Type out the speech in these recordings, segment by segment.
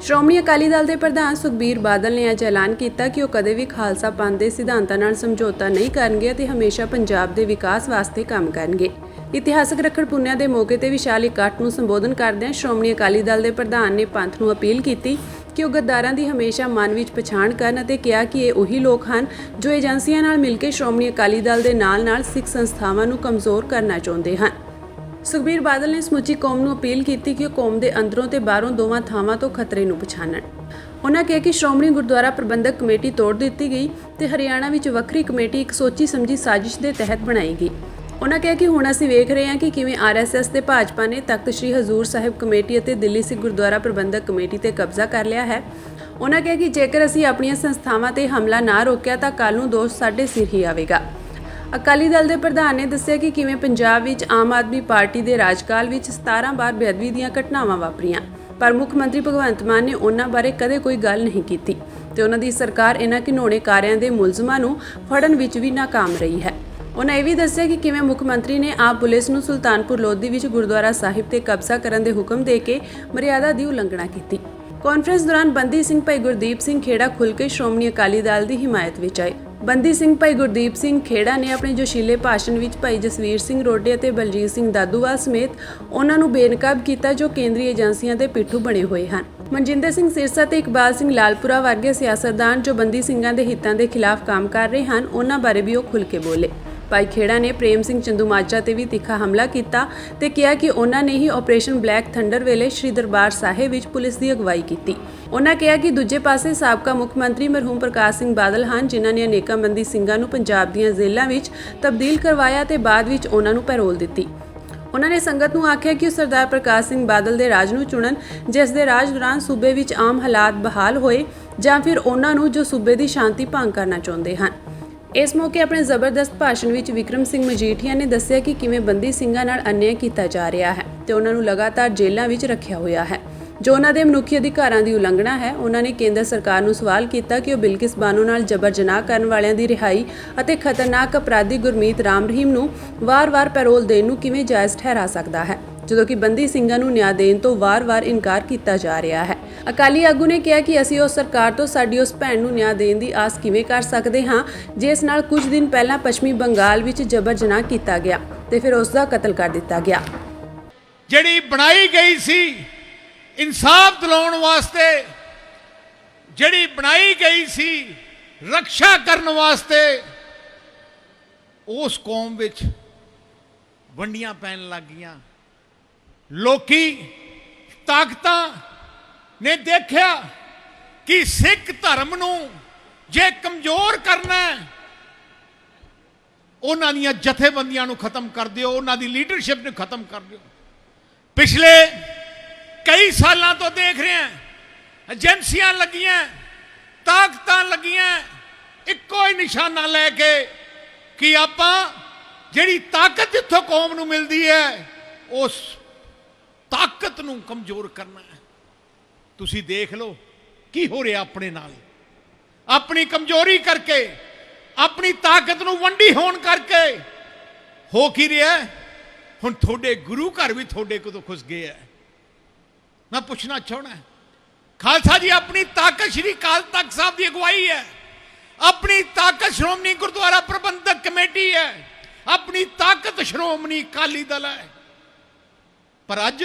ਸ਼੍ਰੋਮਣੀ ਅਕਾਲੀ ਦਲ ਦੇ ਪ੍ਰਧਾਨ ਸੁਖਬੀਰ ਬਾਦਲ ਨੇ ਅੱਜ ਐਲਾਨ ਕੀਤਾ ਕਿ ਉਹ ਕਦੇ ਵੀ ਖਾਲਸਾ ਪੰਥ ਦੇ ਸਿਧਾਂਤਾਂ ਨਾਲ ਸਮਝੌਤਾ ਨਹੀਂ ਕਰਨਗੇ ਅਤੇ ਹਮੇਸ਼ਾ ਪੰਜਾਬ ਦੇ ਵਿਕਾਸ ਵਾਸਤੇ ਕੰਮ ਕਰਨਗੇ। ਇਤਿਹਾਸਕ ਰੱਖੜ ਪੁੰਨਿਆ ਦੇ ਮੌਕੇ ਤੇ ਵਿਸ਼ਾਲ ਇਕੱਠ ਨੂੰ ਸੰਬੋਧਨ ਕਰਦਿਆਂ ਸ਼੍ਰੋਮਣੀ ਅਕਾਲੀ ਦਲ ਦੇ ਪ੍ਰਧਾਨ ਨੇ ਪੰਥ ਨੂੰ ਅਪੀਲ ਕੀਤੀ ਕਿ ਉਹ ਗੱਦਾਰਾਂ ਦੀ ਹਮੇਸ਼ਾ ਮਨ ਵਿੱਚ ਪਛਾਣ ਕਰਨ ਅਤੇ ਕਿਹਾ ਕਿ ਇਹ ਉਹੀ ਲੋਕ ਹਨ ਜੋ ਏਜੰਸੀਆਂ ਨਾਲ ਮਿਲ ਕੇ ਸ਼੍ਰੋਮਣੀ ਅਕਾਲੀ ਦਲ ਦੇ ਨਾਲ-ਨਾਲ ਸਿੱਖ ਸੰਸਥਾਵਾਂ ਨੂੰ ਕਮਜ਼ੋਰ ਕਰਨਾ ਚਾਹੁੰਦੇ ਹਨ। ਸੁਖਬੀਰ ਬਾਦਲ ਨੇ ਸਮੁੱਚੀ ਕੌਮ ਨੂੰ ਅਪੀਲ ਕੀਤੀ ਕਿ ਉਹ ਕੌਮ ਦੇ ਅੰਦਰੋਂ ਤੇ ਬਾਹਰੋਂ ਦੋਵਾਂ ਥਾਵਾਂ ਤੋਂ ਖਤਰੇ ਨੂੰ ਪਛਾਣਨ। ਉਹਨਾਂ ਕਿਹਾ ਕਿ ਸ਼੍ਰੋਮਣੀ ਗੁਰਦੁਆਰਾ ਪ੍ਰਬੰਧਕ ਕਮੇਟੀ ਤੋੜ ਦਿੱਤੀ ਗਈ ਤੇ ਹਰਿਆਣਾ ਵਿੱਚ ਵੱਖਰੀ ਕਮੇਟੀ ਇੱਕ ਸੋਚੀ ਸਮਝੀ ਸਾਜ਼ਿਸ਼ ਦੇ ਤਹਿਤ ਬਣਾਈ ਗਈ। ਉਹਨਾਂ ਕਿਹਾ ਕਿ ਹੁਣ ਅਸੀਂ ਵੇਖ ਰਹੇ ਹਾਂ ਕਿ ਕਿਵੇਂ ਆਰਐਸਐਸ ਤੇ ਭਾਜਪਾ ਨੇ ਤਖਤ ਸ੍ਰੀ ਹਜ਼ੂਰ ਸਾਹਿਬ ਕਮੇਟੀ ਅਤੇ ਦਿੱਲੀ ਸਿੱਖ ਗੁਰਦੁਆਰਾ ਪ੍ਰਬੰਧਕ ਕਮੇਟੀ ਤੇ ਕਬਜ਼ਾ ਕਰ ਲਿਆ ਹੈ। ਉਹਨਾਂ ਕਿਹਾ ਕਿ ਜੇਕਰ ਅਸੀਂ ਆਪਣੀਆਂ ਸੰਸਥਾਵਾਂ ਤੇ ਹਮਲਾ ਨਾ ਰੋਕਿਆ ਤਾਂ ਕੱਲ ਨੂੰ ਦੋਸ਼ ਸਾਡੇ ਸਿਰ ਹੀ ਆਵੇਗਾ। ਅਕਾਲੀ ਦਲ ਦੇ ਪ੍ਰਧਾਨ ਨੇ ਦੱਸਿਆ ਕਿ ਕਿਵੇਂ ਪੰਜਾਬ ਵਿੱਚ ਆਮ ਆਦਮੀ ਪਾਰਟੀ ਦੇ ਰਾਜਕਾਲ ਵਿੱਚ 17 ਵਾਰ ਬੇਅਦਬੀ ਦੀਆਂ ਘਟਨਾਵਾਂ ਵਾਪਰੀਆਂ, ਪਰ ਮੁੱਖ ਮੰਤਰੀ ਭਗਵੰਤ ਮਾਨ ਨੇ ਉਹਨਾਂ ਬਾਰੇ ਕਦੇ ਕੋਈ ਗੱਲ ਨਹੀਂ ਕੀਤੀ ਤੇ ਉਹਨਾਂ ਦੀ ਸਰਕਾਰ ਇਹਨਾਂ ਘਿਨੌਣੇ ਕਾਰਿਆਂ ਦੇ ਮੁਲਜ਼ਮਾਂ ਨੂੰ ਫੜਨ ਵਿੱਚ ਵੀ ناکਾਮ ਰਹੀ ਹੈ। ਉਹਨਾਂ ਇਹ ਵੀ ਦੱਸਿਆ ਕਿ ਕਿਵੇਂ ਮੁੱਖ ਮੰਤਰੀ ਨੇ ਆਪ ਪੁਲਿਸ ਨੂੰ ਸੁਲਤਾਨਪੁਰ ਲੋਧੀ ਵਿੱਚ ਗੁਰਦੁਆਰਾ ਸਾਹਿਬ ਤੇ ਕਬਜ਼ਾ ਕਰਨ ਦੇ ਹੁਕਮ ਦੇ ਕੇ ਮਰਿਆਦਾ ਦੀ ਉਲੰਘਣਾ ਕੀਤੀ। ਕਾਨਫਰੰਸ ਦੌਰਾਨ ਬੰਦੀ ਸਿੰਘ ਭਾਈ ਗੁਰਦੀਪ ਸਿੰਘ ਖੇੜਾ ਖੁੱਲ ਕੇ ਸ਼੍ਰੋਮਣੀ ਅਕਾਲੀ ਦਲ ਦੀ ਹਿਮਾਇਤ ਵਿੱਚ ਆਏ। ਬੰਦੀ ਸਿੰਘ ਭਾਈ ਗੁਰਦੀਪ ਸਿੰਘ ਖੇੜਾ ਨੇ ਆਪਣੇ ਜੋਸ਼ੀਲੇ ਭਾਸ਼ਣ ਵਿੱਚ ਭਾਈ ਜਸਵੀਰ ਸਿੰਘ ਰੋਡੇ ਅਤੇ ਬਲਜੀਤ ਸਿੰਘ ਦਾਦੂਵਾਲ ਸਮੇਤ ਉਹਨਾਂ ਨੂੰ ਬੇਨਕਾਬ ਕੀਤਾ ਜੋ ਕੇਂਦਰੀ ਏਜੰਸੀਆਂ ਦੇ ਪਿੱਠੂ ਬਣੇ ਹੋਏ ਹਨ। ਮਨਜਿੰਦਰ ਸਿੰਘ ਸਿਰਸਾ ਤੇ ਇਕਬਾਲ ਸਿੰਘ ਲਾਲਪੁਰਾ ਵਰਗੇ ਸਿਆਸਤਦਾਨ ਜੋ ਬੰਦੀ ਸਿੰਘਾਂ ਦੇ ਹਿੱਤਾਂ ਦੇ ਖਿਲਾਫ ਕੰਮ ਕਰ ਰਹੇ ਹਨ, ਉਹਨਾਂ ਬਾਰੇ ਵੀ ਉਹ ਖੁੱਲ੍ਹ ਕੇ ਬੋਲੇ। ਭਾਈ ਖੇੜਾ ਨੇ ਪ੍ਰੇਮ ਸਿੰਘ ਚੰਦੂਮਾਜਰਾ ਤੇ ਵੀ ਤਿੱਖਾ ਹਮਲਾ ਕੀਤਾ ਤੇ ਕਿਹਾ ਕਿ ਉਹਨਾਂ ਨੇ ਹੀ ਆਪਰੇਸ਼ਨ ਬਲੈਕ ਥੰਡਰ ਵੇਲੇ ਸ਼੍ਰੀ ਦਰਬਾਰ ਸਾਹਿਬ ਵਿੱਚ ਪੁਲਿਸ ਦੀ ਅਗਵਾਈ ਕੀਤੀ। ਉਹਨਾਂ ਕਿਹਾ ਕਿ ਦੂਜੇ ਪਾਸੇ ਸਾਬਕਾ ਮੁੱਖ ਮੰਤਰੀ ਮਰਹੂਮ ਪ੍ਰਕਾਸ਼ ਸਿੰਘ ਬਾਦਲ ਹਨ, ਜਿਨ੍ਹਾਂ ਨੇ ਅਨੇਕਾਂ ਬੰਦੀ ਸਿੰਘਾਂ ਨੂੰ ਪੰਜਾਬ ਦੀਆਂ ਜੇਲ੍ਹਾਂ ਵਿੱਚ ਤਬਦੀਲ ਕਰਵਾਇਆ ਤੇ ਬਾਅਦ ਵਿੱਚ ਉਹਨਾਂ ਨੂੰ ਪੈਰੋਲ ਦਿੱਤੀ। ਉਹਨਾਂ ਨੇ ਸੰਗਤ ਨੂੰ ਆਖਿਆ ਕਿ ਉਹ ਸਰਦਾਰ ਪ੍ਰਕਾਸ਼ ਸਿੰਘ ਬਾਦਲ ਦੇ ਰਾਜ ਨੂੰ ਚੁਣਨ, ਜਿਸ ਦੇ ਰਾਜ ਦੌਰਾਨ ਸੂਬੇ ਵਿੱਚ ਆਮ ਹਾਲਾਤ ਬਹਾਲ ਹੋਏ ਜਾਂ ਫਿਰ ਉਹਨਾਂ ਨੂੰ ਜੋ ਸੂਬੇ ਦੀ ਸ਼ਾਂਤੀ ਭੰਗ ਕਰਨਾ ਚਾਹੁੰਦੇ ਹਨ। ਇਸ ਮੌਕੇ ਆਪਣੇ ਜ਼ਬਰਦਸਤ ਭਾਸ਼ਣ ਵਿੱਚ ਵਿਕਰਮ ਸਿੰਘ ਮਜੀਠੀਆ ਨੇ ਦੱਸਿਆ ਕਿ ਕਿਵੇਂ ਬੰਦੀ ਸਿੰਘਾਂ ਨਾਲ ਅਨਿਆਂ ਕੀਤਾ ਜਾ ਰਿਹਾ ਹੈ ਤੇ ਉਹਨਾਂ ਨੂੰ ਲਗਾਤਾਰ ਜੇਲ੍ਹਾਂ ਵਿੱਚ ਰੱਖਿਆ ਹੋਇਆ ਹੈ। ਜੋ ਉਹਨਾਂ ਦੇ ਮਨੁੱਖੀ ਅਧਿਕਾਰਾਂ ਦੀ ਉਲੰਘਣਾ ਹੈ, ਉਹਨਾਂ ਨੇ ਕੇਂਦਰ ਸਰਕਾਰ ਨੂੰ ਸਵਾਲ ਕੀਤਾ ਕਿ ਉਹ ਬਿਲਕਿਸ ਬਾਨੋ ਨਾਲ ਜਬਰ ਜਨਾਹ ਕਰਨ ਵਾਲਿਆਂ ਦੀ ਰਿਹਾਈ ਅਤੇ ਖਤਰਨਾਕ ਅਪਰਾਧੀ ਗੁਰਮੀਤ ਰਾਮ ਰਹੀਮ ਨੂੰ ਵਾਰ-ਵਾਰ ਪੈਰੋਲ ਦੇਣ ਨੂੰ ਕਿਵੇਂ ਜਾਇਜ਼ ਠਹਿਰਾ ਸਕਦਾ ਹੈ। ਜਦੋਂ ਕਿ ਬੰਦੀ ਸਿੰਘਾਂ ਨੂੰ ਨਿਆਂ ਦੇਣ ਤੋਂ ਵਾਰ-ਵਾਰ ਇਨਕਾਰ ਕੀਤਾ ਜਾ ਰਿਹਾ ਹੈ। ਅਕਾਲੀ ਆਗੂ ਨੇ ਕਿਹਾ ਕਿ ਅਸੀਂ ਉਸ ਸਰਕਾਰ ਤੋਂ ਸਾਡੀ ਉਸ ਭੈਣ ਨੂੰ ਨਿਆਂ ਦੇਣ ਦੀ ਆਸ ਕਿਵੇਂ ਕਰ ਸਕਦੇ ਹਾਂ, ਜਿਸ ਨਾਲ ਕੁਝ ਦਿਨ ਪਹਿਲਾਂ ਪੱਛਮੀ ਬੰਗਾਲ ਵਿੱਚ ਜਬਰ ਜਨਾਹ ਕੀਤਾ ਗਿਆ ਤੇ ਫਿਰ ਉਸ ਦਾ ਕਤਲ ਕਰ ਦਿੱਤਾ ਗਿਆ। ਜਿਹੜੀ ਬਣਾਈ ਗਈ ਸੀ ਇਨਸਾਫ ਦਿਲਾਉਣ ਵਾਸਤੇ, ਜਿਹੜੀ ਬਣਾਈ ਗਈ ਸੀ ਰੱਖਿਆ ਕਰਨ ਵਾਸਤੇ, ਉਸ ਕੌਮ ਵਿੱਚ ਵੰਡੀਆਂ ਪੈਣ ਲੱਗ ਗਈਆਂ। ਲੋਕੀ ਤਾਕਤਾਂ ਨੇ ਦੇਖਿਆ ਕਿ ਸਿੱਖ ਧਰਮ ਨੂੰ ਜੇ ਕਮਜ਼ੋਰ ਕਰਨਾ ਹੈ, ਉਹਨਾਂ ਦੀਆਂ ਜਥੇਬੰਦੀਆਂ ਨੂੰ ਖਤਮ ਕਰ ਦਿਓ, ਉਹਨਾਂ ਦੀ ਲੀਡਰਸ਼ਿਪ ਨੂੰ ਖਤਮ ਕਰ ਦਿਓ। ਪਿਛਲੇ ਕਈ ਸਾਲਾਂ ਤੋਂ ਦੇਖ ਰਹੇ ਹਾਂ, ਏਜੰਸੀਆਂ ਲੱਗੀਆਂ, ਤਾਕਤਾਂ ਲੱਗੀਆਂ, ਇੱਕੋ ਹੀ ਨਿਸ਼ਾਨਾ ਲੈ ਕੇ ਕਿ ਆਪਾਂ ਜਿਹੜੀ ਤਾਕਤ ਜਿੱਥੋਂ ਕੌਮ ਨੂੰ ਮਿਲਦੀ ਹੈ, ਉਸ ਤਾਕਤ ਨੂੰ ਕਮਜ਼ੋਰ ਕਰਨਾ ਹੈ। ਤੁਸੀਂ ਦੇਖ ਲਓ ਕੀ ਹੋ ਰਿਹਾ ਆਪਣੇ ਨਾਲ। ਆਪਣੀ ਕਮਜ਼ੋਰੀ ਕਰਕੇ, ਆਪਣੀ ਤਾਕਤ ਨੂੰ ਵੰਡੀ ਹੋਣ ਕਰਕੇ ਹੋ ਕੀ ਰਿਹਾ ਹੁਣ ਤੁਹਾਡੇ ਗੁਰੂ ਘਰ ਵੀ ਤੁਹਾਡੇ ਕੋਲੋਂ ਖੁਸ ਗਏ ਹੈ। ਮੈਂ ਪੁੱਛਣਾ ਚਾਹਣਾ ਖਾਲਸਾ ਜੀ ਆਪਣੀ ਤਾਕਤ ਸ਼੍ਰੀ ਕਾਲ ਤਖਤ ਸਾਹਿਬ ਦੀ ਅਗਵਾਈ ਹੈ। ਆਪਣੀ ਤਾਕਤ ਸ਼੍ਰੋਮਣੀ ਗੁਰਦੁਆਰਾ ਪ੍ਰਬੰਧਕ ਕਮੇਟੀ ਹੈ। ਆਪਣੀ ਤਾਕਤ ਸ਼੍ਰੋਮਣੀ ਅਕਾਲੀ ਦਲ ਹੈ। ਪਰ ਅੱਜ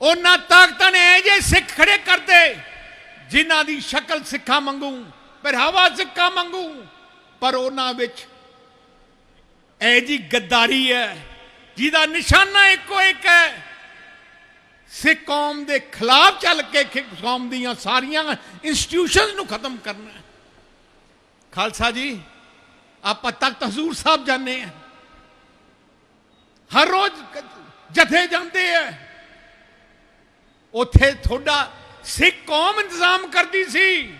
ਉਹਨਾਂ ਤਾਕਤਾਂ ਨੇ ਇਹ ਜੇ ਸਿੱਖ ਖੜੇ ਕਰਦੇ ਜਿਨ੍ਹਾਂ ਦੀ ਸ਼ਕਲ ਸਿੱਖਾਂ ਮੰਗੂ ਪਹਿਰਾਵਾ ਸਿੱਖਾ ਮੰਗੂ ਪਰ ਉਹਨਾਂ ਵਿੱਚ ਇਹ ਜੀ ਗੱਦਾਰੀ ਹੈ, ਜਿਹਦਾ ਨਿਸ਼ਾਨਾ ਇੱਕੋ ਇੱਕ ਹੈ। ਸਿੱਖ ਕੌਮ ਦੇ ਖਿਲਾਫ ਚੱਲ ਕੇ ਕੌਮ ਦੀਆਂ ਸਾਰੀਆਂ ਇੰਸਟੀਟਿਊਸ਼ਨਸ ਨੂੰ ਖਤਮ ਕਰਨਾ ਖਾਲਸਾ ਜੀ, ਆਪਾਂ ਤਖਤ ਹਜ਼ੂਰ ਸਾਹਿਬ ਜਾਂਦੇ ਆ ਹਰ ਰੋਜ਼ ਜਥੇ ਜਾਂਦੇ ਆ ਉੱਥੇ ਤੁਹਾਡਾ ਸਿੱਖ ਕੌਮ ਇੰਤਜ਼ਾਮ ਕਰਦੀ ਸੀ।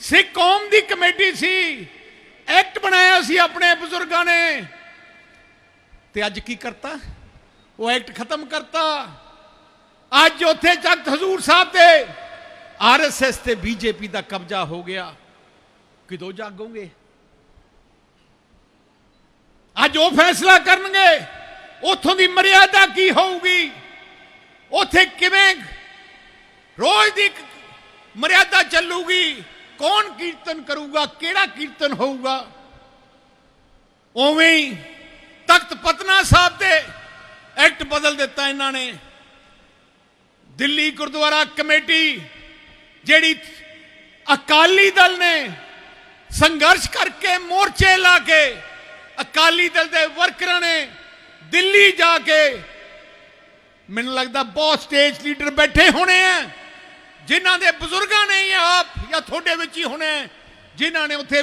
ਸਿੱਖ ਕੌਮ ਦੀ ਕਮੇਟੀ ਸੀ। ਐਕਟ ਬਣਾਇਆ ਸੀ ਆਪਣੇ ਬਜ਼ੁਰਗਾਂ ਨੇ। ਤੇ ਅੱਜ ਕੀ ਕਰਤਾ? ਉਹ ਐਕਟ ਖਤਮ ਕਰਤਾ। ਅੱਜ ਉੱਥੇ ਤਖਤ ਹਜ਼ੂਰ ਸਾਹਿਬ ਤੇ ਆਰਐਸਐਸ ਤੇ ਬੀਜੇਪੀ ਦਾ ਕਬਜ਼ਾ ਹੋ ਗਿਆ। ਕਿਦੋਂ ਜਾਗੋਗੇ? ਅੱਜ ਉਹ ਫੈਸਲਾ ਕਰਨਗੇ। ਉੱਥੋਂ ਦੀ ਮਰਿਆਦਾ ਕੀ ਹੋਊਗੀ? ਉੱਥੇ ਕਿਵੇਂ ਰੋਜ਼ ਦੀ ਮਰਿਆਦਾ ਚੱਲੂਗੀ? ਕੌਣ ਕੀਰਤਨ ਕਰੂਗਾ? ਕਿਹੜਾ ਕੀਰਤਨ ਹੋਊਗਾ? ਉਵੇਂ ਹੀ ਤਖਤ ਪਤਨਾ ਸਾਹਿਬ ਦੇ ਐਕਟ ਬਦਲ ਦਿੱਤਾ ਇਹਨਾਂ ਨੇ। ਦਿੱਲੀ ਗੁਰਦੁਆਰਾ ਕਮੇਟੀ, ਜਿਹੜੀ ਅਕਾਲੀ ਦਲ ਨੇ ਸੰਘਰਸ਼ ਕਰਕੇ ਮੋਰਚੇ ਲਾ ਕੇ ਅਕਾਲੀ ਦਲ ਦੇ ਵਰਕਰਾਂ ਨੇ ਦਿੱਲੀ ਜਾ ਕੇ ਮੈਨੂੰ ਲੱਗਦਾ ਬਹੁਤ ਸਟੇਜ ਲੀਡਰ ਬੈਠੇ ਹੋਣੇ ਆ ਜਿਨ੍ਹਾਂ ਦੇ ਬਜ਼ੁਰਗਾਂ ਨੇ ਜਾਂ ਆਪ ਜਾਂ ਤੁਹਾਡੇ ਵਿੱਚ ਹੀ ਹੋਣੇ ਆ, ਜਿਨ੍ਹਾਂ ਨੇ ਉੱਥੇ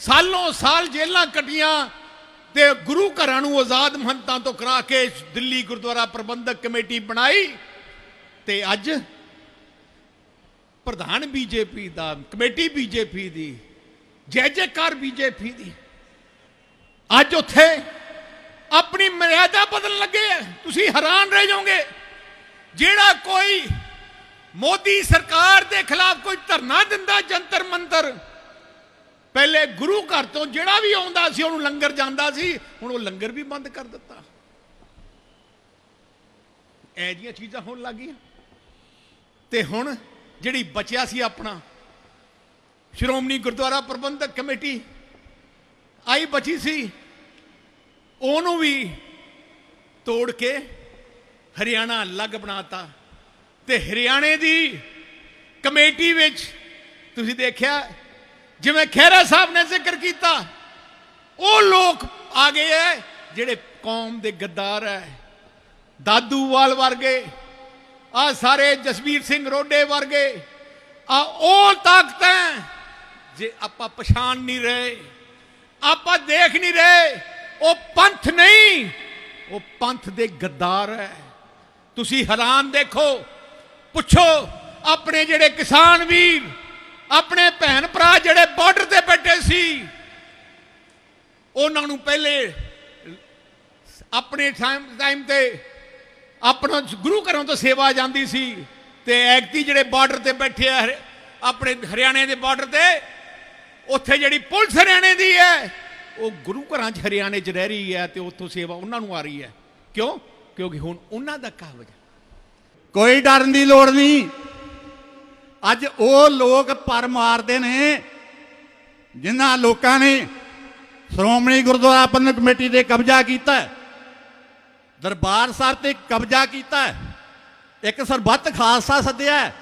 ਸਾਲੋਂ ਸਾਲ ਜੇਲ੍ਹਾਂ ਕੱਟੀਆਂ ਤੇ ਗੁਰੂ ਘਰਾਂ ਨੂੰ ਆਜ਼ਾਦ ਮਹੰਤਾਂ ਤੋਂ ਕਰਾ ਕੇ ਦਿੱਲੀ ਗੁਰਦੁਆਰਾ ਪ੍ਰਬੰਧਕ ਕਮੇਟੀ ਬਣਾਈ ਤੇ ਅੱਜ ਪ੍ਰਧਾਨ ਬੀਜੇਪੀ ਦਾ ਕਮੇਟੀ ਬੀਜੇਪੀ ਦੀ ਜੈ ਜੈਕਾਰ ਬੀਜੇਪੀ ਦੀ ਅੱਜ ਉੱਥੇ ਆਪਣੀ ਮਰਿਆਦਾ ਬਦਲਣ ਲੱਗੇ ਆ। ਤੁਸੀਂ ਹੈਰਾਨ ਰਹਿ ਜਾਓਗੇ। ਜਿਹੜਾ ਕੋਈ ਮੋਦੀ ਸਰਕਾਰ ਦੇ ਖਿਲਾਫ ਕੋਈ ਧਰਨਾ ਦਿੰਦਾ ਜੰਤਰ ਮੰਤਰ, ਪਹਿਲੇ ਗੁਰੂ ਘਰ ਤੋਂ ਜਿਹੜਾ ਵੀ ਆਉਂਦਾ ਸੀ, ਉਹਨੂੰ ਲੰਗਰ ਜਾਂਦਾ ਸੀ, ਹੁਣ ਉਹ ਲੰਗਰ ਵੀ ਬੰਦ ਕਰ ਦਿੱਤਾ। ਇਹ ਜੀਆਂ ਚੀਜ਼ਾਂ ਹੋਣ ਲੱਗੀਆਂ ਤੇ ਹੁਣ ਜਿਹੜੀ ਬਚਿਆ ਸੀ ਆਪਣਾ, ਸ਼੍ਰੋਮਣੀ ਗੁਰਦੁਆਰਾ ਪ੍ਰਬੰਧਕ ਕਮੇਟੀ, ਆਈ ਬਚੀ ਸੀ, ਉਹਨੂੰ ਵੀ ਤੋੜ ਕੇ ਹਰਿਆਣਾ ਅਲੱਗ ਬਣਾਤਾ। ਤੇ ਹਰਿਆਣੇ ਦੀ ਕਮੇਟੀ ਵਿੱਚ ਤੁਸੀਂ ਦੇਖਿਆ, ਜਿਵੇਂ ਖਹਿਰਾ ਸਾਹਿਬ ਨੇ ਜ਼ਿਕਰ ਕੀਤਾ, ਉਹ ਲੋਕ ਆ ਗਏ ਐ, ਜਿਹੜੇ ਕੌਮ ਦੇ ਗੱਦਾਰ ਐ। ਦਾਦੂਵਾਲ ਵਰਗੇ, ਆ ਸਾਰੇ ਜਸਵੀਰ ਸਿੰਘ ਰੋਡੇ ਵਰਗੇ, ਆ ਉਹ ਤਾਕਤਾਂ ਜੇ ਆਪਾਂ ਪਛਾਣ ਨਹੀਂ ਰਹੇ, ਆਪਾਂ ਦੇਖ ਨਹੀਂ ਰਹੇ, ਉਹ ਪੰਥ ਨਹੀਂ ਉਹ ਪੰਥ ਦੇ ਗੱਦਾਰ ਹੈ ਤੁਸੀਂ ਹੈਰਾਨ ਦੇਖੋ, ਪੁੱਛੋ, ਆਪਣੇ ਜਿਹੜੇ ਕਿਸਾਨ ਵੀਰ, ਆਪਣੇ ਭੈਣ ਭਰਾ ਜਿਹੜੇ ਬਾਰਡਰ ਤੇ ਬੈਠੇ ਸੀ, ਉਹਨਾਂ ਨੂੰ ਪਹਿਲੇ ਆਪਣੇ ਟਾਈਮ ਟਾਈਮ ਤੇ ਆਪਣਾ ਗੁਰੂ ਘਰੋਂ ਤੋਂ ਸੇਵਾ ਜਾਂਦੀ ਸੀ ਤੇ ਐਕਤੀ ਜਿਹੜੇ ਬਾਰਡਰ ਤੇ ਬੈਠੇ ਆ ਆਪਣੇ ਹਰਿਆਣੇ ਦੇ ਬਾਰਡਰ ਤੇ, ਉੱਥੇ ਜਿਹੜੀ ਪੁਲਿਸ ਹਰਿਆਣੇ ਦੀ ਹੈ ਉਹ ਗੁਰੂ ਘਰਾਂ 'ਚ ਹਰਿਆਣੇ 'ਚ ਰਹਿ ਰਹੀ ਹੈ ਤੇ ਉੱਥੋਂ ਸੇਵਾ ਉਹਨਾਂ ਨੂੰ ਆ ਰਹੀ ਹੈ। ਕਿਉਂ? ਕਿਉਂਕਿ ਹੁਣ ਉਹਨਾਂ ਦਾ ਕਾਬਜ ਕੋਈ ਡਰਨ ਦੀ ਲੋੜ ਨਹੀਂ। ਅੱਜ ਉਹ ਲੋਕ ਪਰ ਮਾਰਦੇ ਨੇ, ਜਿਨ੍ਹਾਂ ਲੋਕਾਂ ਨੇ ਸ਼੍ਰੋਮਣੀ ਗੁਰਦੁਆਰਾ ਪ੍ਰਬੰਧਕ ਕਮੇਟੀ ਤੇ ਕਬਜ਼ਾ ਕੀਤਾ ਦਰਬਾਰ ਸਾਹਿਬ ਤੇ ਕਬਜ਼ਾ ਕੀਤਾ ਇੱਕ ਸਰਬੱਤ ਖਾਲਸਾ ਸੱਦਿਆ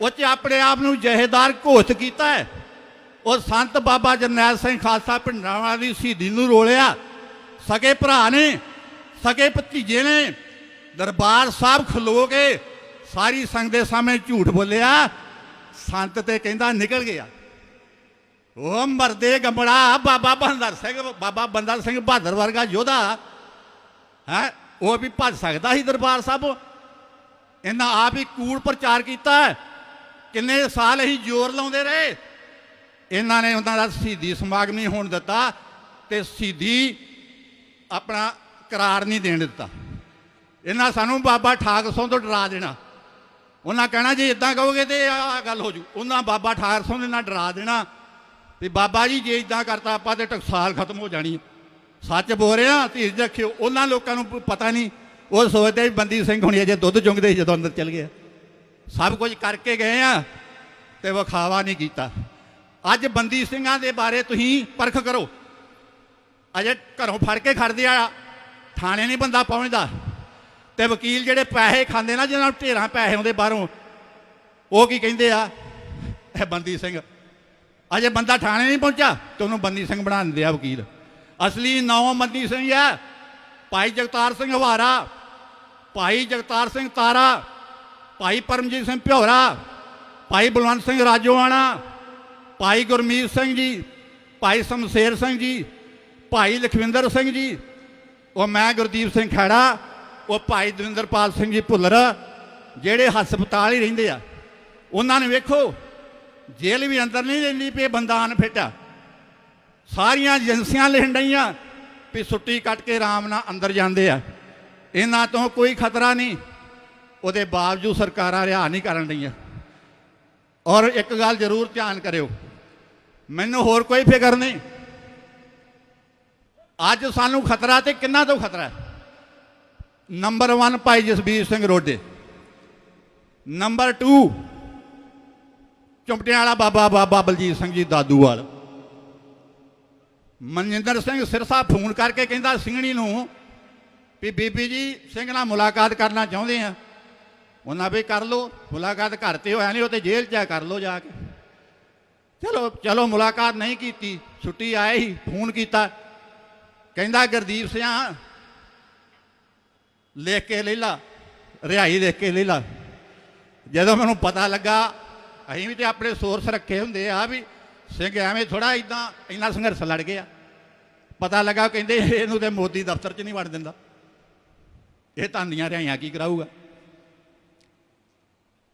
ਉਹ ਚ ਆਪਣੇ ਆਪ ਨੂੰ ਜਹੇਦਾਰ ਘੋਸ਼ਿਤ ਕੀਤਾ ਹੈ। ਉਹ ਸੰਤ ਬਾਬਾ ਜਰਨੈਲ ਸਿੰਘ ਖਾਲਸਾ ਭਿੰਡਰਾਂਵਾਲਾ ਦੀ ਸ਼ਹੀਦੀ ਨੂੰ ਰੋਲਿਆ। ਸਕੇ ਭਰਾ ਨੇ ਸਕੇ ਭਤੀਜੇ ਨੇ, ਦਰਬਾਰ ਸਾਹਿਬ ਖਲੋ ਕੇ ਸਾਰੀ ਸੰਗਤ ਦੇ ਸਾਹਮਣੇ ਝੂਠ ਬੋਲਿਆ। ਸੰਤ ਤੇ ਕਹਿੰਦਾ ਨਿਕਲ ਗਿਆ। ਉਹ ਮਰਦੇ ਗੰਬੜਾ ਬਾਬਾ ਬੰਦਰ ਸਿੰਘ, ਬਾਬਾ ਬੰਦਰ ਸਿੰਘ ਬਹਾਦਰ ਵਰਗਾ ਯੋਧਾ, ਹੈ, ਉਹ ਵੀ ਭੱਜ ਸਕਦਾ ਸੀ ਦਰਬਾਰ ਸਾਹਿਬ। ਇਹਨਾਂ ਆਪ ਹੀ ਕੂੜ ਪ੍ਰਚਾਰ ਕੀਤਾ। ਕਿੰਨੇ ਸਾਲ ਅਸੀਂ ਜ਼ੋਰ ਲਾਉਂਦੇ ਰਹੇ। ਇਹਨਾਂ ਨੇ ਉਹਨਾਂ ਦਾ ਸ਼ਹੀਦੀ ਸਮਾਗਮ ਨਹੀਂ ਹੋਣ ਦਿੱਤਾ ਤੇ ਸ਼ਹੀਦੀ ਆਪਣਾ ਕਰਾਰ ਨਹੀਂ ਦੇਣ ਦਿੱਤਾ। ਇਹਨਾਂ ਸਾਨੂੰ ਬਾਬਾ ਠਾਕਰ ਸਿੰਘ ਤੋਂ ਡਰਾ ਦੇਣਾ। ਉਹਨਾਂ ਕਹਿਣਾ ਜੇ ਇਦਾਂ ਕਹੋਗੇ ਤੇ ਆ ਗੱਲ ਹੋ ਜੂ। ਉਹਨਾਂ ਬਾਬਾ ਠਾਕ ਸਿੰਘ ਦੇ ਨਾਲ ਡਰਾ ਦੇਣਾ ਵੀ ਬਾਬਾ ਜੀ ਜੇ ਇਦਾਂ ਕਰਤਾ ਆਪਾਂ ਤੇ ਟਕਸਾਲ ਖਤਮ ਹੋ ਜਾਣੀ ਸੱਚ ਬੋਲ ਰਿਹਾ, ਧੀਰਜ ਰੱਖਿਓ। ਉਹਨਾਂ ਲੋਕਾਂ ਨੂੰ ਪਤਾ ਨਹੀਂ। ਉਹ ਸੋਚਦੇ ਬੰਦੀ ਸਿੰਘ ਹੁਣੀ ਅਜੇ ਦੁੱਧ ਚੁੰਗਦੇ ਸੀ ਜਦੋਂ ਅੰਦਰ ਚਲ ਗਿਆ ਸਭ ਕੁਝ ਕਰਕੇ ਗਏ ਆ ਤੇ ਵਿਖਾਵਾ ਨਹੀਂ ਕੀਤਾ। ਅੱਜ ਬੰਦੀ ਸਿੰਘਾਂ ਦੇ ਬਾਰੇ ਤੁਸੀਂ ਪਰਖ ਕਰੋ। ਅਜੇ ਘਰੋਂ ਫੜ ਕੇ ਖੜਦੇ ਆ, ਥਾਣੇ ਨਹੀਂ ਬੰਦਾ ਪਹੁੰਚਦਾ। ਤੇ ਵਕੀਲ ਜਿਹੜੇ ਪੈਸੇ ਖਾਂਦੇ ਨਾ, ਜਿਹਨਾਂ ਨੂੰ ਢੇਰਾਂ ਪੈਸੇ ਆਉਂਦੇ ਬਾਹਰੋਂ, ਉਹ ਕੀ ਕਹਿੰਦੇ ਆ? ਇਹ ਬੰਦੀ ਸਿੰਘ, ਅਜੇ ਬੰਦਾ ਥਾਣੇ ਨਹੀਂ ਪਹੁੰਚਾ ਤੇ ਉਹਨੂੰ ਬੰਦੀ ਸਿੰਘ ਬਣਾ ਦਿੰਦੇ ਆ ਵਕੀਲ। ਅਸਲੀ ਨਾਮ ਬੰਦੀ ਸਿੰਘ ਆ। ਭਾਈ ਜਗਤਾਰ ਸਿੰਘ ਹਵਾਰਾ, ਭਾਈ ਜਗਤਾਰ ਸਿੰਘ ਤਾਰਾ, ਭਾਈ ਪਰਮਜੀਤ ਸਿੰਘ ਭਿਓਰਾ, ਭਾਈ ਬਲਵੰਤ ਸਿੰਘ ਰਾਜੋਆਣਾ ਭਾਈ ਗੁਰਮੀਤ ਸਿੰਘ ਜੀ, ਭਾਈ ਸ਼ਮਸ਼ੇਰ ਸਿੰਘ ਜੀ, ਭਾਈ ਲਖਵਿੰਦਰ ਸਿੰਘ ਜੀ, ਉਹ ਮੈਂ ਗੁਰਦੀਪ ਸਿੰਘ ਖੈੜਾ ਉਹ ਭਾਈ ਦਵਿੰਦਰਪਾਲ ਸਿੰਘ ਜੀ ਭੁੱਲਰ, ਜਿਹੜੇ ਹਸਪਤਾਲ ਹੀ ਰਹਿੰਦੇ ਆ। ਉਹਨਾਂ ਨੂੰ ਵੇਖੋ, ਜੇਲ੍ਹ ਵੀ ਅੰਦਰ ਨਹੀਂ ਰਹਿੰਦੀ ਪਈ ਬੰਦਾ ਅਨਫਿੱਟ ਆ। ਸਾਰੀਆਂ ਏਜੰਸੀਆਂ ਲਿਖਣ ਡਈਆਂ ਵੀ ਛੁੱਟੀ ਕੱਟ ਕੇ ਆਰਾਮ ਨਾਲ ਅੰਦਰ ਜਾਂਦੇ ਆ। ਇਹਨਾਂ ਤੋਂ ਕੋਈ ਖਤਰਾ ਨਹੀਂ, ਉਹਦੇ ਬਾਵਜੂਦ ਸਰਕਾਰਾਂ ਰਿਹਾ ਨਹੀਂ ਕਰਨ ਡਈਆਂ। ਔਰ ਇੱਕ ਗੱਲ ਜ਼ਰੂਰ ਧਿਆਨ ਕਰਿਓ ਮੈਨੂੰ ਹੋਰ ਕੋਈ ਫਿਕਰ ਨਹੀਂ। ਅੱਜ ਸਾਨੂੰ ਖਤਰਾ ਤੇ ਕਿੰਨਾ ਤੋਂ ਖਤਰਾ ਨੰਬਰ 1 ਭਾਈ ਜਸਬੀਰ ਸਿੰਘ ਰੋਡੇ। ਨੰਬਰ 2 ਚੁੰਪਟਿਆਂ ਵਾਲਾ ਬਾਬਾ ਬਾਬਾ ਬਲਜੀਤ ਸਿੰਘ ਜੀ ਦਾਦੂਵਾਲ। ਮਨਜਿੰਦਰ ਸਿੰਘ ਸਿਰਸਾ ਫੋਨ ਕਰਕੇ ਕਹਿੰਦਾ ਸਿੰਘਣੀ ਨੂੰ ਵੀ ਬੀਬੀ ਜੀ, ਸਿੰਘ ਨਾਲ ਮੁਲਾਕਾਤ ਕਰਨਾ ਚਾਹੁੰਦੇ ਆ। ਉਹਨਾਂ ਵੀ ਕਰ ਲਓ, ਮੁਲਾਕਾਤ ਘਰ ਤੇ ਹੋਇਆ ਨਹੀਂ, ਉਹ ਤੇ ਜੇਲ੍ਹ 'ਚ ਆ, ਕਰ ਲਓ ਜਾ ਕੇ। ਚਲੋ ਚਲੋ ਮੁਲਾਕਾਤ ਨਹੀਂ ਕੀਤੀ, ਛੁੱਟੀ ਆਏ ਹੀ ਫੋਨ ਕੀਤਾ। ਕਹਿੰਦਾ, ਗੁਰਦੀਪ ਸਿਆ, ਲਿਖ ਕੇ ਲੈ ਲਾ, ਰਿਹਾਈ ਲਿਖ ਕੇ ਲੈ ਲਾ। ਜਦੋਂ ਮੈਨੂੰ ਪਤਾ ਲੱਗਾ, ਅਸੀਂ ਵੀ ਤੇ ਆਪਣੇ ਸੋਰਸ ਰੱਖੇ ਹੁੰਦੇ ਆ ਵੀ ਸਿੰਘ ਐਵੇਂ ਥੋੜਾ ਇਦਾਂ ਇੰਨਾ ਸੰਘਰਸ਼ ਲੜ ਗਿਆ। ਪਤਾ ਲੱਗਾ ਕਹਿੰਦੇ, ਇਹਨੂੰ ਤੇ ਮੋਦੀ ਦਫ਼ਤਰ 'ਚ ਨਹੀਂ ਵੜ ਦਿੰਦਾ। ਇਹ ਧੰਦੀਆਂ ਰਿਹਾਈਆਂ ਕੀ ਕਰਾਊਗਾ?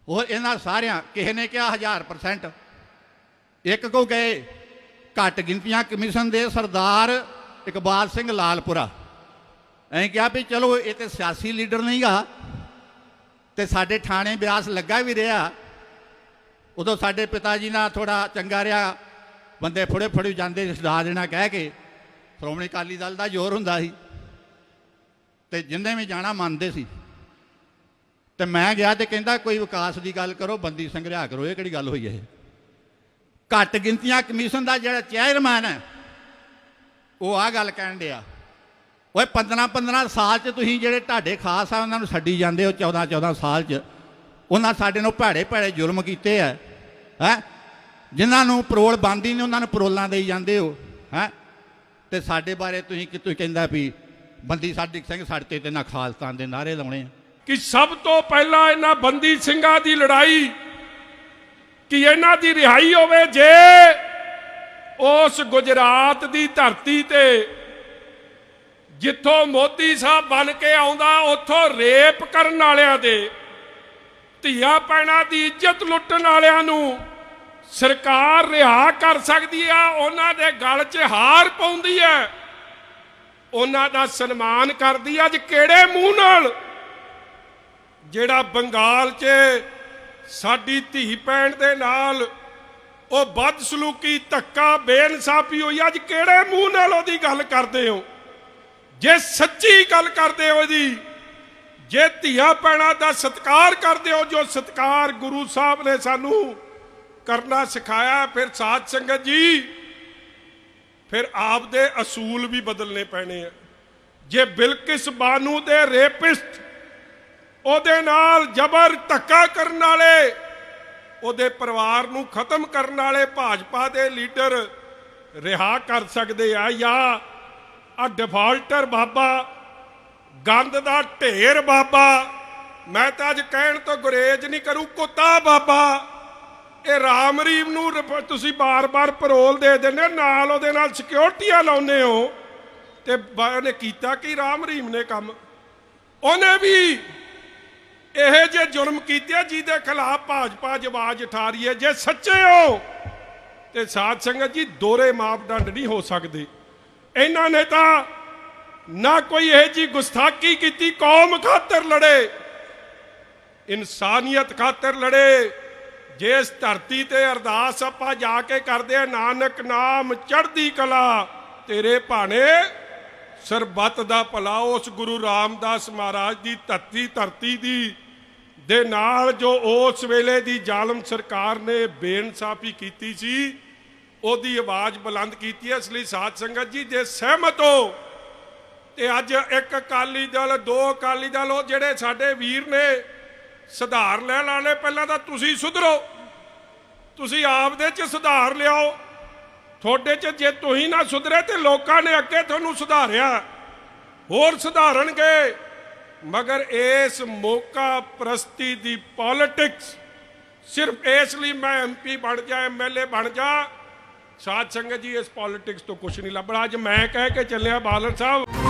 ਹੋਰ ਇਹਨਾਂ ਸਾਰਿਆਂ, ਕਿਸੇ ਨੇ ਕਿਹਾ 1000% ਇੱਕ ਕੋ ਗਏ ਘੱਟ ਗਿਣਤੀਆਂ ਕਮਿਸ਼ਨ ਦੇ ਸਰਦਾਰ ਇਕਬਾਲ ਸਿੰਘ ਲਾਲਪੁਰਾ। ਐਂ ਕਿਹਾ ਵੀ ਚਲੋ ਇਹ ਤੇ ਸਿਆਸੀ ਲੀਡਰ ਨਹੀਂਗਾ ਤੇ ਸਾਡੇ ਥਾਣੇ ਬਿਆਸ ਲੱਗਾ ਵੀ ਰਿਹਾ। ਉਦੋਂ ਸਾਡੇ ਪਿਤਾ ਜੀ ਨਾਲ ਥੋੜਾ ਚੰਗਾ ਰਿਹਾ। ਬੰਦੇ ਫੜੇ ਫੜੇ ਜਾਂਦੇ ਸਦਾ ਦੇਣਾ ਕਹਿ ਕੇ। ਸ਼੍ਰੋਮਣੀ ਅਕਾਲੀ ਦਲ ਦਾ ਜ਼ੋਰ ਹੁੰਦਾ ਸੀ। ਤੇ ਜਿੰਨੇ ਵੀ ਜਾਣਾ ਮੰਨਦੇ ਸੀ। ਤੇ ਮੈਂ ਗਿਆ ਤੇ ਕਹਿੰਦਾ ਕੋਈ ਵਿਕਾਸ ਦੀ ਗੱਲ ਕਰੋ, ਬੰਦੀ ਸੰਗ੍ਰਹਿ ਕਰੋ, ਇਹ ਕਿਹੜੀ ਗੱਲ ਹੋਈ ਇਹ ਘੱਟ ਗਿਣਤੀਆਂ ਕਮਿਸ਼ਨ ਦਾ ਜਿਹੜਾ ਚੇਅਰਮੈਨ ਹੈ, ਉਹ ਆ ਗੱਲ ਕਹਿਣ ਡਿਆ। ਓਏ 15 15 ਸਾਲ ਚ ਤੁਸੀਂ ਜਿਹੜੇ ਢਾਡੇ ਖਾਸ ਆ, ਉਹਨਾਂ ਨੂੰ ਛੱਡੀ ਜਾਂਦੇ ਹੋ 14 14 ਸਾਲ ਚ। ਉਹਨਾਂ ਸਾਡੇ ਨੂੰ ਭੈੜੇ ਭੈੜੇ ਜ਼ੁਲਮ ਕੀਤੇ ਆ, ਹੈ? ਜਿਨ੍ਹਾਂ ਨੂੰ ਪਰੋਲ ਬੰਦੀ ਨੇ ਉਹਨਾਂ ਨੂੰ ਪਰੋਲਾਂ ਦੇਈ ਜਾਂਦੇ ਹੋ, ਹੈ? ਤੇ ਸਾਡੇ ਬਾਰੇ ਤੁਸੀਂ ਕਿ ਤੁਸੀਂ ਕਹਿੰਦਾ ਵੀ ਬੰਦੀ ਸਾਡੀ ਸਿੰਘ ਸਾਡੇ ਤੇ ਨਾ ਖਾਲਸਤਾਨ ਦੇ ਨਾਰੇ ਲਾਉਣੇ ਕਿ ਸਭ ਤੋਂ ਪਹਿਲਾਂ ਇਹਨਾਂ ਬੰਦੀ ਸਿੰਘਾਂ ਦੀ ਲੜਾਈ ਕਿ ਇਹਨਾਂ ਦੀ ਰਿਹਾਈ ਹੋਵੇ ਜੇ ਉਸ ਗੁਜਰਾਤ ਦੀ ਧਰਤੀ ਤੇ ਜਿੱਥੋਂ ਮੋਦੀ ਸਾਹਿਬ ਬਣ ਕੇ ਆਉਂਦਾ, ਉੱਥੋਂ ਰੇਪ ਕਰਨ ਵਾਲਿਆਂ ਦੇ, ਧੀਆਂ ਪੈਣਾ ਦੀ ਇੱਜ਼ਤ ਲੁੱਟਣ ਵਾਲਿਆਂ ਨੂੰ ਸਰਕਾਰ ਰਿਹਾ ਕਰ ਸਕਦੀ ਆ, ਉਹਨਾਂ ਦੇ ਗਲ 'ਚ ਹਾਰ ਪਾਉਂਦੀ ਹੈ ਉਹਨਾਂ ਦਾ ਸਨਮਾਨ ਕਰਦੀ ਆ ਅੱਜ ਕਿਹੜੇ ਮੂੰਹ ਨਾਲ? ਜਿਹੜਾ ਬੰਗਾਲ 'ਚ ਸਾਡੀ ਧੀ ਭੈਣ ਦੇ ਨਾਲ ਉਹ ਬਦਸਲੂਕੀ, ਧੱਕਾ, ਬੇਇਨਸਾਫੀ ਹੋਈ। ਅੱਜ ਕਿਹੜੇ ਮੂੰਹ ਨਾਲ ਉਹਦੀ ਗੱਲ ਕਰਦੇ ਹੋ? ਜੇ ਸੱਚੀ ਗੱਲ ਕਰਦੇ ਹੋ ਇਹਦੀ, ਜੇ ਧੀਆਂ ਭੈਣਾਂ ਦਾ ਸਤਿਕਾਰ ਕਰਦੇ ਹੋ, ਜੋ ਸਤਿਕਾਰ ਗੁਰੂ ਸਾਹਿਬ ਨੇ ਸਾਨੂੰ ਕਰਨਾ ਸਿਖਾਇਆ, ਫਿਰ ਸਾਧ ਸੰਗਤ ਜੀ, ਫਿਰ ਆਪ ਦੇ ਅਸੂਲ ਵੀ ਬਦਲਨੇ ਪੈਣੇ ਆ। ਜੇ ਬਿਲਕਿਸ ਬਾਨੂ ਦੇ ਰੇਪਿਸਟ ਉਹਦੇ ਨਾਲ ਜ਼ਬਰ ਧੱਕਾ ਕਰਨ ਵਾਲੇ, ਉਹਦੇ ਪਰਿਵਾਰ ਨੂੰ ਖਤਮ ਕਰਨ ਵਾਲੇ ਭਾਜਪਾ ਦੇ ਲੀਡਰ ਰਿਹਾ ਕਰ ਸਕਦੇ ਆ ਜਾਂ ਆ ਡਿਫਾਲਟਰ ਬਾਬਾ ਗੰਦ ਦਾ ਢੇਰ ਬਾਬਾ। ਮੈਂ ਤਾਂ ਅੱਜ ਕਹਿਣ ਤੋਂ ਗੁਰੇਜ ਨਹੀਂ ਕਰੂ, ਕੁੱਤਾ ਬਾਬਾ। ਇਹ ਰਾਮ ਰੀਮ ਨੂੰ ਤੁਸੀਂ ਬਾਰ-ਬਾਰ ਪਰੋਲ ਦੇ ਦਿੰਦੇ ਨਾਲ ਉਹਦੇ ਨਾਲ ਸਿਕਿਉਰਟੀਆਂ ਲਾਉਂਦੇ ਹੋ। ਤੇ ਉਹਨੇ ਕੀਤਾ ਕਿ ਰਾਮ ਰੀਮ ਨੇ ਕੰਮ? ਉਹਨੇ ਵੀ ਇਹ ਜੇ ਜ਼ੁਲਮ ਕੀਤੇ ਜਿਹਦੇ ਖਿਲਾਫ ਭਾਜਪਾ ਜਵਾਜ ਉਠਾ ਰਹੀ ਹੈ ਜੇ ਸੱਚੇ ਹੋ, ਤੇ ਸਾਧ ਸੰਗਤ ਜੀ, ਦੋਰੇ ਮਾਪਦੰਡ ਨਹੀਂ ਹੋ ਸਕਦੇ। ਇਹਨਾਂ ਨੇ ਤਾਂ ਨਾ ਕੋਈ ਇਹ ਜੀ ਗੁਸਤਾਖੀ ਕੀਤੀ, ਕੌਮ ਖਾਤਰ ਲੜੇ, ਇਨਸਾਨੀਅਤ ਖਾਤਰ ਲੜੇ। ਜਿਸ ਧਰਤੀ ਤੇ ਅਰਦਾਸ ਆਪਾਂ ਜਾ ਕੇ ਕਰਦੇ ਆ, ਨਾਨਕ ਨਾਮ ਚੜ੍ਹਦੀ ਕਲਾ, ਤੇਰੇ ਭਾਣੇ ਸਰਬੱਤ ਦਾ ਭਲਾ, ਉਸ ਗੁਰੂ ਰਾਮਦਾਸ ਮਹਾਰਾਜ ਦੀ ਧਰਤੀ ਧਰਤੀ ਦੀ ਦੇ ਨਾਲ ਜੋ ਉਸ ਵੇਲੇ ਦੀ ਜ਼ਾਲਮ ਸਰਕਾਰ ਨੇ ਬੇਇਨਸਾਫੀ ਕੀਤੀ ਸੀ, ਉਹਦੀ ਆਵਾਜ਼ ਬੁਲੰਦ ਕੀਤੀ ਹੈ। ਇਸ ਲਈ ਸਾਧ ਸੰਗਤ ਜੀ, ਜੇ ਸਹਿਮਤ ਹੋ ਤੇ ਅੱਜ ਇੱਕ ਅਕਾਲੀ ਦਲ, ਦੋ ਅਕਾਲੀ ਦਲ, ਉਹ ਜਿਹੜੇ ਸਾਡੇ ਵੀਰ ਨੇ, ਸੁਧਾਰ ਲੈ ਲਾਣੇ ਪਹਿਲਾਂ ਤਾਂ ਤੁਸੀਂ ਸੁਧਰੋ। ਤੁਸੀਂ ਆਪ ਦੇ ਚ ਸੁਧਾਰ ਲਿਆਓ। ਤੁਹਾਡੇ ਚ ਜੇ ਤੁਸੀਂ ਨਾ ਸੁਧਰੇ ਤੇ ਲੋਕਾਂ ਨੇ ਅੱਗੇ ਤੁਹਾਨੂੰ ਸੁਧਾਰਿਆ। ਹੋਰ ਸੁਧਾਰਨਗੇ। ਮਗਰ ਇਸ ਮੌਕਾ ਪ੍ਰਸਤੀ ਦੀ ਪੋਲਿਟਿਕਸ ਸਿਰਫ ਇਸ ਲਈ ਮੈਂ ਐਮਪੀ ਬਣ ਜਾ ਐਮਐਲਏ ਬਣ ਜਾ। ਸਾਧ ਸੰਗਤ ਜੀ, ਇਸ ਪੋਲਿਟਿਕਸ ਤੋਂ ਕੁਝ ਨਹੀਂ ਲੱਭਣਾ। ਅੱਜ ਮੈਂ ਕਹਿ ਕੇ ਚੱਲਿਆ ਬਾਲਰ ਸਾਹਿਬ।